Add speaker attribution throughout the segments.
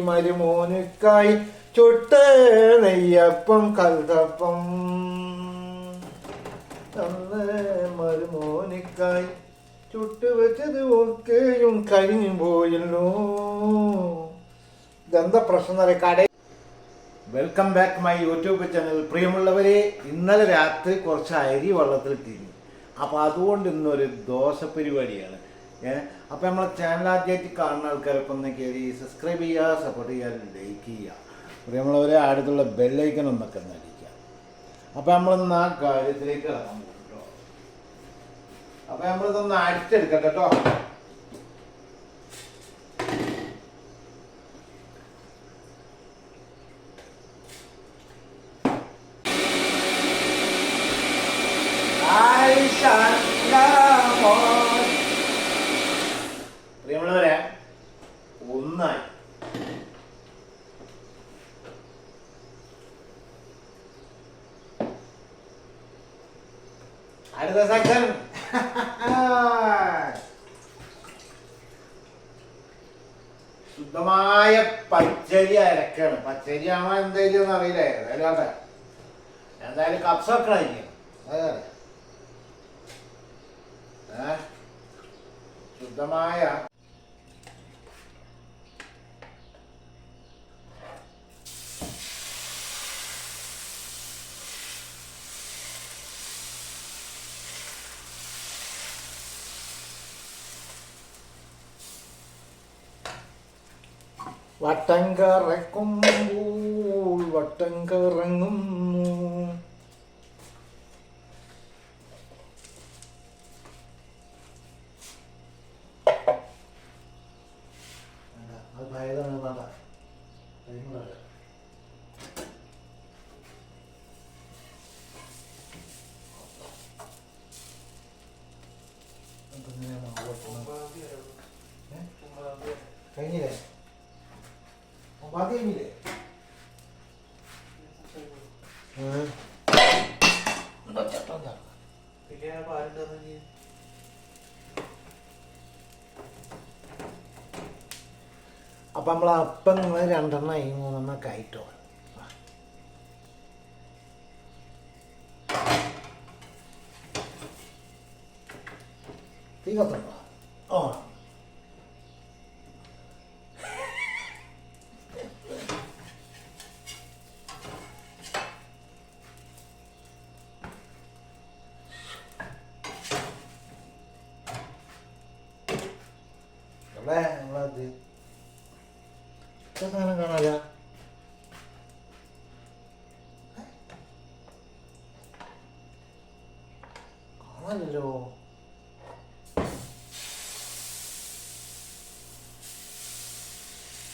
Speaker 1: മരുമോനുക്കായി ചുട്ട നെയ്യപ്പം കൽതപ്പം. അന്ന് മരുമോനുക്കായി ചുട്ട് വെച്ചത് ഒക്കെയും കഴിഞ്ഞു പോയല്ലോ. ഇതെന്താ പ്രശ്നം കട welcome back my YouTube channel പ്രിയമുള്ളവരെ ഇന്നലെ രാത്രി കുറച്ച് അരി വെള്ളത്തിൽ തിരിഞ്ഞു അപ്പോൾ അതുകൊണ്ട് ഇന്നൊരു ദോശ പരിപാടിയാണ്. ഏഹ് അപ്പോൾ നമ്മളെ ചാനൽ ആദ്യമായിട്ട് കാണുന്ന ആൾക്കാരൊക്കെ ഒന്ന് കയറി സബ്സ്ക്രൈബ് ചെയ്യുക സപ്പോർട്ട് ചെയ്യുക ലൈക്ക് ചെയ്യുക. അപ്പോൾ പ്രിയമുള്ളവരെ അടുത്തുള്ള ബെല്ലൈക്കൻ ഒന്നൊക്കെ ഒന്ന് അടിക്കുക. അപ്പോൾ നമ്മളിന്ന് ആ കാര്യത്തിലേക്ക് ഇറങ്ങാൻ പോകും കേട്ടോ അപ്പോൾ നമ്മളിതൊന്ന് അടിച്ചെടുക്കട്ടെ കേട്ടോ പ്രിയമുള്ളവരെ ഒന്നായി അടുത്ത സെക്ഷൻ ശുദ്ധമായ പച്ചരി അരക്കാണ്. പച്ചരി ആണോ എന്തായാലും അറിയില്ല. ഏതായാലും അതെ എന്തായാലും കപ്സൊക്കെ അതെ. ശുദ്ധമായ വട്ടം കറക്കുമ്പോൾ വട്ടം കറങ്ങുന്നു കഴിഞ്ഞില്ലേ? ഒമ്പതാം കഴിഞ്ഞില്ലേ ചട്ടം അപ്പം നമ്മൾ അപ്പം രണ്ടെണ്ണം ഈ മൂന്നെണ്ണൊക്കെ ആയിട്ടോ? തീ കത്തുണ്ടോ ഓ എവിടെ നമ്മളത്. സാധനം കാണാല കാണാനല്ലോ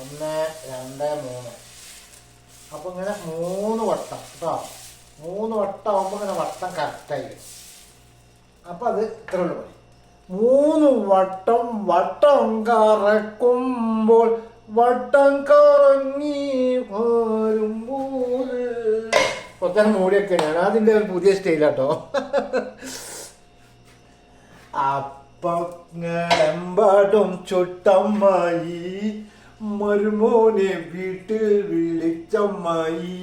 Speaker 1: ഒന്ന് രണ്ട് മൂന്ന്. അപ്പൊ ഇങ്ങനെ മൂന്ന് വട്ടം കേട്ടോ? മൂന്ന് വട്ടം ആവുമ്പോ ഇങ്ങനെ വട്ടം കറക്റ്റായി വരും അപ്പൊ അത് ഇത്ര ഉള്ളു മതി മൂന്ന് വട്ടം വട്ടം കറക്കുമ്പോൾ വട്ടം കറങ്ങി വരുമ്പോൾ കുറച്ചാണ് മൂടിയൊക്കെ ഞാൻ അതിന്റെ ഒരു പുതിയ സ്റ്റൈലാട്ടോ അപ്പങ്ങളെമ്പാടും ചുട്ടമ്മായി മരുമോനെ വീട്ടിൽ വിളിച്ചമ്മായി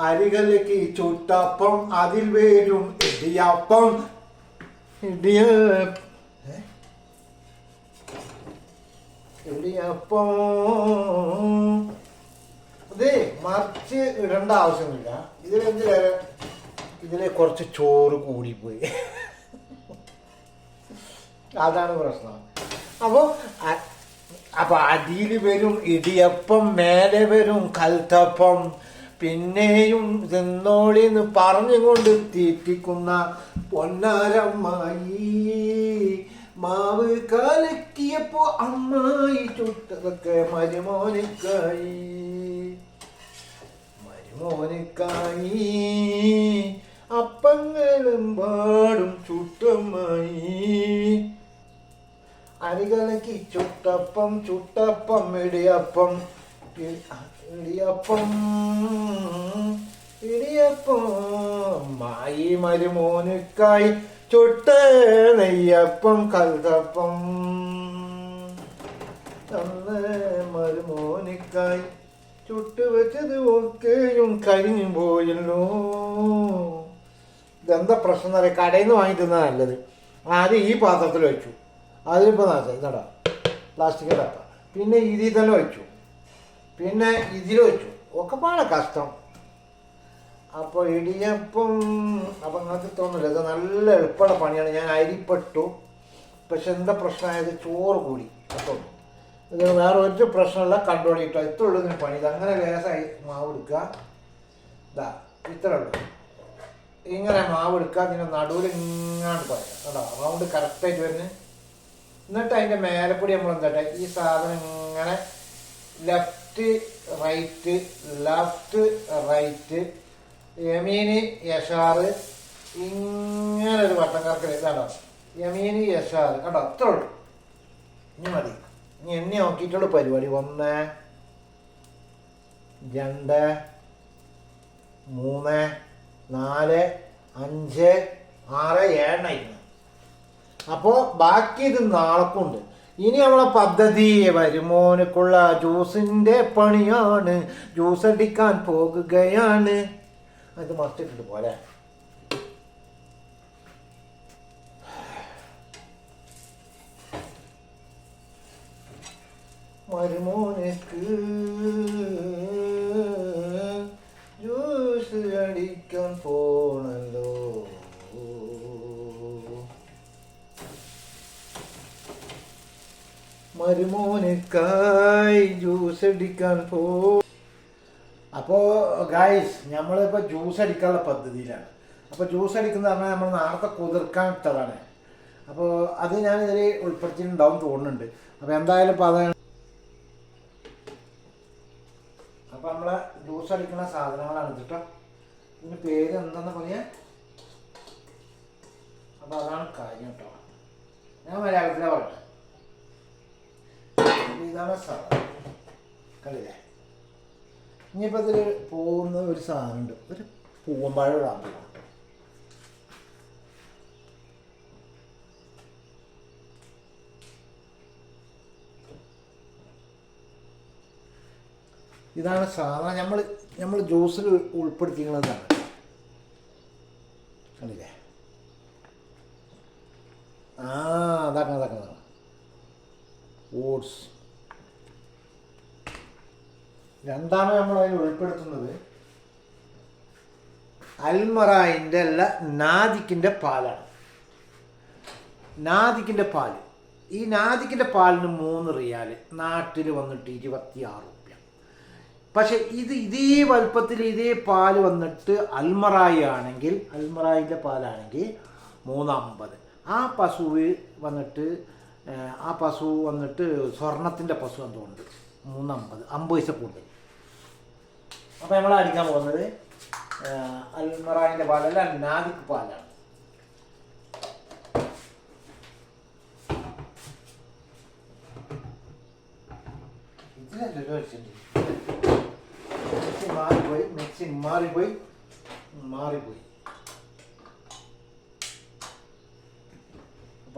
Speaker 1: അരികലേക്ക് ചുട്ടപ്പം അതിൽ വരും ഇടിയപ്പം? ഇടിയപ്പം. അതെ മറിച്ച് ഇടേണ്ട ആവശ്യമില്ല ഇതിലെന്തിനാ ഇതിലെ കുറച്ച് ചോറ് കൂടിപ്പോയി അതാണ് പ്രശ്നം. അപ്പോ അപ്പോൾ അപ്പൊ അടിയിൽ വരും ഇടിയപ്പം മേലെ വരും കൽത്തപ്പം പിന്നെയും തിന്നോളിന്ന് പറഞ്ഞുകൊണ്ട് തീറ്റിക്കുന്ന പൊന്നാരമ്മായി. മാവ് കലക്കിയപ്പോ അമ്മായി ചുട്ടതൊക്കെ മരുമോനിക്കായി മരുമോനിക്കായി അപ്പങ്ങളും പാടും ചുട്ടമ്മായി. അരികലക്കി ചുട്ടപ്പം ചുട്ടപ്പം ഇടിയപ്പം ഇടിയപ്പം ഇടിയപ്പം മായി മരുമോനുക്കായി ചുട്ട നെയ്യപ്പം കൽതപ്പം. അന്ന് മരുമോനിക്കായി ചുട്ടുവെച്ചത് ഒക്കെയും കരിഞ്ഞു പോയല്ലോ. ഇതെന്താ പ്രശ്നം പറയാം കടയിൽ നിന്ന് വാങ്ങി തിന്നാ നല്ലത്. ആദ്യം ഈ പാത്രത്തിൽ വെച്ചു. അതിലിപ്പോൾ നാശം ഇതടാ പ്ലാസ്റ്റിക്കിന്റെ പിന്നെ ഇതിൽ തന്നെ വെച്ചു. പിന്നെ ഇതിൽ വെച്ചു. ഒക്കെ പാടെ കഷ്ടം. അപ്പോൾ ഇടിയപ്പം അപ്പം നിങ്ങൾക്ക് തോന്നില്ല ഇത് നല്ല എളുപ്പമുള്ള പണിയാണ്. ഞാൻ അരിപ്പെട്ടു. പക്ഷെ എന്താ പ്രശ്നമായത്? ചോറ് കൂടി. അപ്പോൾ ഇത് വേറെ ഒരു പ്രശ്നമില്ല കണ്ടോളിട്ടോ ഇത്ര ഉള്ളൂ ഇതിന് പണി. ഇത് അങ്ങനെ ലേസായി മാവ് എടുക്കുക. ഇതാ ഇത്ര ഉള്ളൂ. ഇങ്ങനെ മാവ് എടുക്കുക. അതിന്റെ നടുവിൽ ഇങ്ങാണ്ട് പറയാം. കേട്ടോ റൗണ്ട് കറക്റ്റായിട്ട് വരുന്നത് എന്നിട്ട് അതിന്റെ മേലെപ്പൊടി നമ്മൾ എന്താട്ടെ ഈ സാധനം ഇങ്ങനെ ലെഫ്റ്റ് റൈറ്റ് ലെഫ്റ്റ് റൈറ്റ് യമീന് യഷാറ് ഇങ്ങനെ ഒരു വട്ടം കറക്കൽ ഇതാണോ? യമീന് യഷാറ് കണ്ടോ? അത്ര ഉള്ളൂ. ഇനി മതി. ഇനി എന്നെ നോക്കിയിട്ടുള്ള പരിപാടി. ഒന്ന് രണ്ട് മൂന്ന് നാല് അഞ്ച് ആറ് ഏഴെണ്ണായിരുന്നു അപ്പോൾ ബാക്കി ഇത് നാളെക്കുണ്ട്. ഇനി നമ്മളെ പദ്ധതി വരുമോനക്കുള്ള ജ്യൂസിന്റെ പണിയാണ്. ജ്യൂസ് അടിക്കാൻ പോകുകയാണ്. അത് മറിച്ചിട്ടുണ്ട് പോലെ മരുമോനക്ക് മരുമോനക്കായി ജ്യൂസ് അടിക്കാൻ പോ. അപ്പോൾ ഗായ്സ് നമ്മളിപ്പോൾ ജ്യൂസ് അടിക്കാനുള്ള പദ്ധതിയിലാണ്. അപ്പോൾ ജ്യൂസ് അടിക്കുന്ന പറഞ്ഞാൽ നമ്മൾ നേരത്തെ കുതിർക്കാൻ ഇട്ടതാണ്. അപ്പോൾ അത് ഞാൻ ഇതിൽ ഉൾപ്പെടുത്തിയിട്ടുണ്ടാവും തോന്നുന്നുണ്ട്. അപ്പോൾ എന്തായാലും ഇപ്പോൾ അതാണ്. അപ്പോൾ നമ്മളെ ജ്യൂസ് അടിക്കുന്ന സാധനങ്ങളാണ് കേട്ടോ ഇതിന് പേര് എന്താണെന്ന് പറയാ അപ്പോൾ അതാണ് കാര്യം കേട്ടോ ഞാൻ മലയാളത്തിലാണ് പറയട്ടെ ഇതാണ് സാധനം. കണ്ടില്ലേ? ഇനിയിപ്പോൾ അതിൽ പോകുന്ന ഒരു സാധനമുണ്ട്. ഒരു പൂവമ്പഴം ഇടാൻ ഇതാണ് സാധനം. നമ്മൾ നമ്മൾ ജ്യൂസിൽ ഉൾപ്പെടുത്തിക്കുന്നതാണ്. കണ്ടില്ലേ? ആ അതാക്കണം അതാക്കണം. ഓട്സ്. രണ്ടാമത് നമ്മൾ അതിൽ ഉൾപ്പെടുത്തുന്നത്. അൽമറായിന്റെ അല്ല നാദിക്കിന്റെ പാലാണ്. നാദിക്കിന്റെ പാൽ. ഈ നാദിക്കിന്റെ പാലിന് മൂന്ന് റിയാൽ നാട്ടിൽ വന്നിട്ട് ഇരുപത്തിയാറ് റുപ്യ. പക്ഷെ ഇത് ഇതേ വലുപ്പത്തിൽ ഇതേ പാൽ വന്നിട്ട് അൽമറായി ആണെങ്കിൽ അൽമറായിന്റെ പാലാണെങ്കിൽ മൂന്നമ്പത്. ആ പശുവ് വന്നിട്ട് ആ പശു വന്നിട്ട് സ്വർണത്തിന്റെ പശു എന്തുകൊണ്ട് മൂന്നമ്പത് അമ്പത് പൈസ കൂടുതൽ അപ്പോൾ നമ്മൾ അടിക്കാൻ പോകുന്നത് അൽമറാനിന്റെ പാലല്ല നാദിക് പാലാണ്. മിക്സി മാറിപ്പോയി മിക്സി മാറിപ്പോയി മാറിപ്പോയി.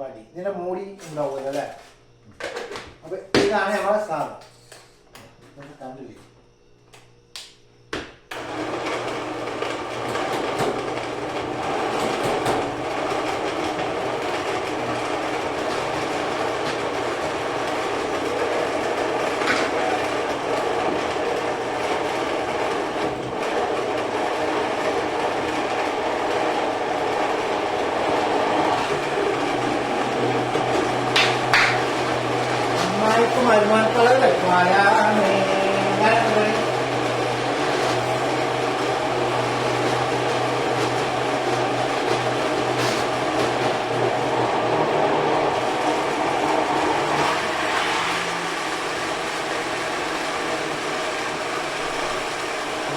Speaker 1: അടി. ഇതിന്റെ മൂടി ഉണ്ടാവുമല്ലോ അല്ലേ? അപ്പൊ ഇതാണ് നമ്മളെ സാധനം നമുക്ക് കണ്ടില്ലേ അമ്മായിക്ക് മരുമാക്കളല്ലേ ആരാണ്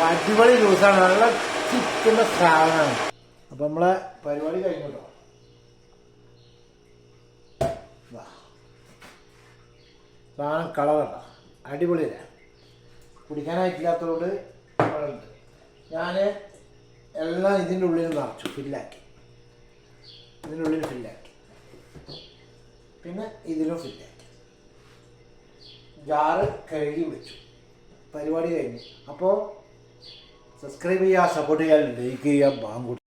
Speaker 1: അടിപൊളി ജ്യൂസാണ് നല്ല ചിക്കുന്ന സാധനമാണ്. അപ്പൊ നമ്മളെ പരിപാടി കഴിഞ്ഞല്ലോ വാ സാധനം കളറല്ല അടിപൊളിയല്ല? കുടിക്കാനായിട്ടില്ലാത്തതുകൊണ്ട് കളറുണ്ട്. ഞാൻ എല്ലാം ഇതിന്റെ ഉള്ളിൽ നിറച്ചു ഫില്ലാക്കി ഇതിന്റെ ഉള്ളിൽ ഫില്ലാക്കി പിന്നെ ഇതിലും ഫില്ലാക്കി ജാറ് കഴുകി വെച്ചു. പരിപാടി കഴിഞ്ഞു. അപ്പോൾ സബ്സ്ക്രൈബ് ചെയ്യുക സപ്പോർട്ട് ചെയ്യുക ലൈക്ക് ചെയ്യുക ബാങ്ക്